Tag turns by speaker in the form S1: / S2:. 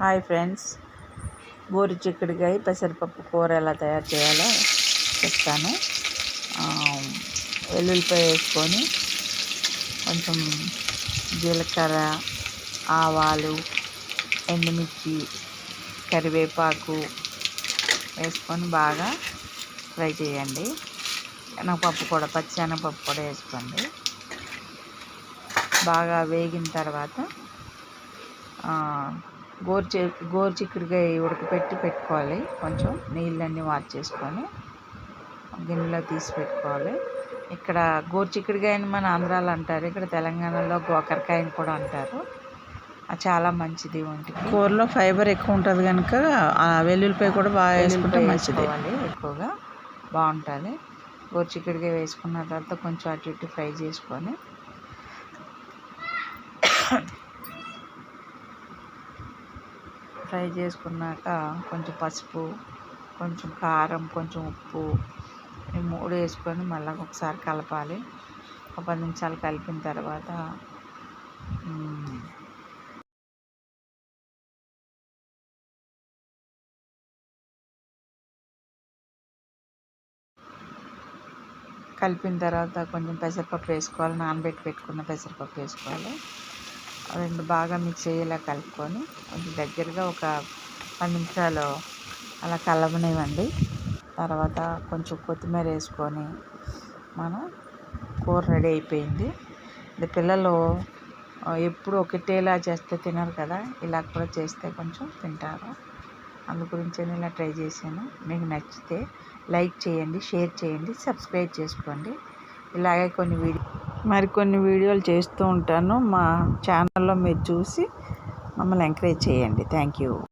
S1: Hi friends. గోరు చిక్కుడుకాయ పెసరపప్పు కూర ఎలా తయారు చేయాలో చెప్తాను. వెల్లుల్లిపాయ వేసుకొని కొంచెం జీలకర్ర ఆవాలు ఎండుమిర్చి కరివేపాకు వేసుకొని బాగా ఫ్రై చేయండి. శనగపప్పు కూడా పచ్చి శనగపప్పు కూడా వేసుకోండి. బాగా వేగిన తర్వాత గోరు చి గోరు చిక్కుడుకాయ ఉడకపెట్టి పెట్టుకోవాలి. కొంచెం నీళ్ళన్నీ వార్చేసుకొని గిన్నెలో తీసి పెట్టుకోవాలి. ఇక్కడ గోరు చిక్కుడుకాయని మన ఆంధ్రాలో అంటారు. ఇక్కడ తెలంగాణలో గోకరకాయని కూడా అంటారు. అది చాలా మంచిది ఒంటికి.
S2: కూరలో ఫైబర్ ఎక్కువ ఉంటుంది కనుక ఆ వెల్లుల్లిపాయ కూడా బాగా వేసుకుంటే మంచిది.
S1: ఎక్కువగా. బాగుంటుంది. గోరు చిక్కుడుకాయ వేసుకున్న తర్వాత కొంచెం అటు ఇటు ఫ్రై చేసుకొని ఫ్రై చేసుకున్నాక కొంచెం పసుపు కొంచెం కారం కొంచెం ఉప్పు ఈ మూడు వేసుకొని మళ్ళీ ఒకసారి కలపాలి. ఒక పది నిమిషాలు కలిపిన తర్వాత కలిపిన తర్వాత కొంచెం పెసరపప్పు వేసుకోవాలి. నానబెట్టి పెట్టుకున్న పెసరపప్పు వేసుకోవాలి. రెండు బాగా మిక్స్ అయ్యేలా కలుపుకొని కొంచెం దగ్గరగా ఒక పది నిమిషాలు అలా కలవనివ్వండి. తర్వాత కొంచెం కొత్తిమీర వేసుకొని మనం కూర రెడీ అయిపోయింది. ఇది పిల్లలు ఎప్పుడు ఒకటేలా చేస్తే తినరు కదా ఇలా కూడా చేస్తే కొంచెం తింటారు. అందు గురించి నేను ఇలా ట్రై చేశాను. మీకు నచ్చితే లైక్ చేయండి షేర్ చేయండి సబ్స్క్రైబ్ చేసుకోండి. ఇలాగే కొన్ని వీడియో
S2: మరికొన్ని వీడియోలు చేస్తూ ఉంటాను. మా ఛానల్లో మీరు చూసి మమ్మల్ని ఎంకరేజ్ చేయండి. Thank you.